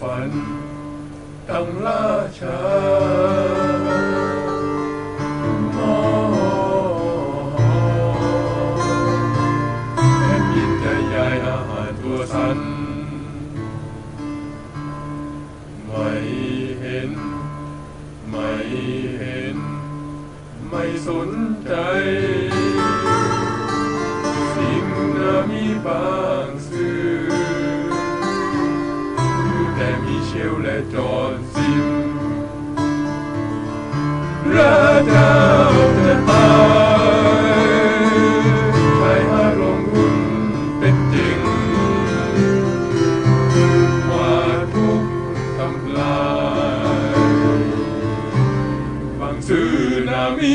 ฝันต้องล่าช้าโอ้แผ่นดินจะย้ายอาหารตัวสัน ไม่เห็น ไม่เห็น ไม่สนใจ สิ่งน่ะมีบา ระเจ้าจะตายใช้อารมณ์คุเป็นจริง ว่าทุกทำลาย บางซื่อนามิ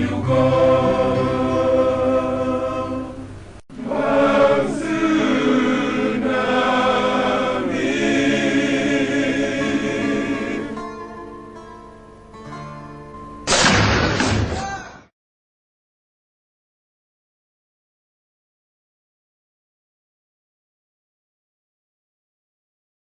you go.